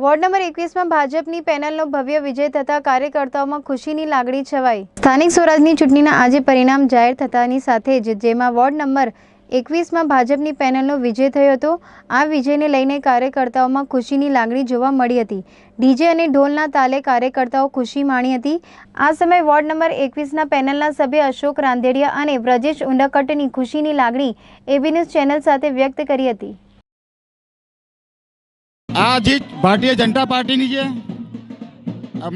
Ward number એકવીસમાં ભાજપની પેનલનો ભવ્ય વિજય થતા કાર્યકર્તાઓમાં ખુશીની લાગણી છવાઈ. સ્થાનિક સ્વરાજની ચૂંટણીના આજે પરિણામ જાહેર થતાની સાથે જ જેમાં વોર્ડ નંબર એકવીસમાં ભાજપની પેનલનો વિજય થયો હતો, આ વિજયને લઈને કાર્યકર્તાઓમાં ખુશીની લાગણી જોવા મળી હતી. ડીજે અને ઢોલના તાલે કાર્યકર્તાઓ ખુશી માણી હતી. આ સમયે વોર્ડ નંબર એકવીસના પેનલના સભ્ય અશોક રાંદેડિયા અને બ્રજેશ ઉંડકટની ખુશીની લાગણી એબી ન્યૂઝ ચેનલ સાથે વ્યક્ત કરી હતી. આ જીત ભારતીય જનતા પાર્ટીની છે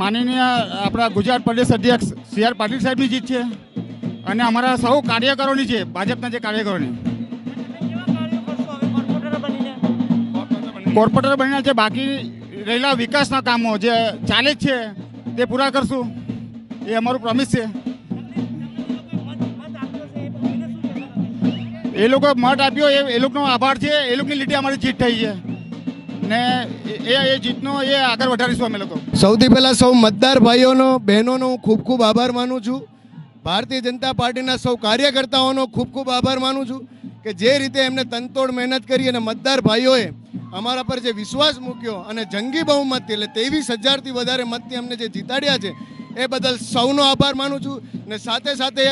માનનીય આપણા ગુજરાત પ્રદેશ અધ્યક્ષ સી આર પાટીલ સાહેબની જીત છે અને અમારા સૌ કાર્યકરોની છે, ભાજપના જે કાર્યકરોની. કોર્પોરેટર બનીને જે બાકી રહેલા વિકાસના કામો જે ચાલે છે, તે પૂરા કરશું. એ અમારું પ્રોમિસ છે. એ લોકો મત આપ્યો એ લોકોનો આભાર છે, એ લોકોની લીધે અમારી જીત થઈ છે. ને એ એ જીતનો એ આગળ વધારીશું અમે લોકો. સૌથી પહેલાં સૌ મતદાર ભાઈઓનો, બહેનોનો હું ખૂબ ખૂબ આભાર માનું છું. ભારતીય જનતા પાર્ટીના સૌ કાર્યકર્તાઓનો ખૂબ ખૂબ આભાર માનું છું કે જે રીતે એમને તનતોડ મહેનત કરી અને મતદાર ભાઈઓએ અમારા પર જે વિશ્વાસ મૂક્યો અને જંગી બહુમતથી એટલે ત્રેવીસ હજારથી વધારે મતથી અમને જે જીતાડ્યા છે એ બદલ સૌનો આભાર માનું છું ને સાથે સાથે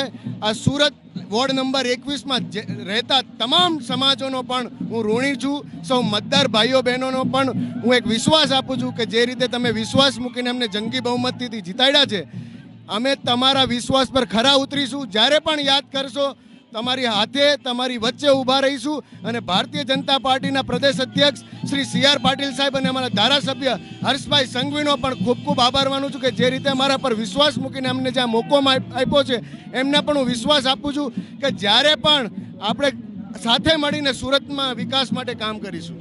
આ સુરત વોર્ડ નંબર એકવીસમાં જે રહેતા તમામ સમાજોનો પણ હું ઋણી છું. સૌ મતદાર ભાઈઓ બહેનોનો પણ હું એક વિશ્વાસ આપું છું કે જે રીતે તમે વિશ્વાસ મૂકીને અમને જંગી બહુમતીથી જીતાડ્યા છે, અમે તમારા વિશ્વાસ પર ખરા ઉતરીશું. જ્યારે પણ યાદ કરશો તમારી હાથે તમારી વચ્ચે ઊભા રહીશું અને ભારતીય જનતા પાર્ટીના પ્રદેશ અધ્યક્ષ શ્રી સી આર પાટીલ સાહેબ અને અમારા ધારાસભ્ય હર્ષભાઈ સંઘવીનો પણ ખૂબ ખૂબ આભાર માનું છું કે જે રીતે અમારા પર વિશ્વાસ મૂકીને અમને જ્યાં મોકો આપ્યો છે, એમને પણ હું વિશ્વાસ આપું છું કે જ્યારે પણ આપણે સાથે મળીને સુરતમાં વિકાસ માટે કામ કરીશું.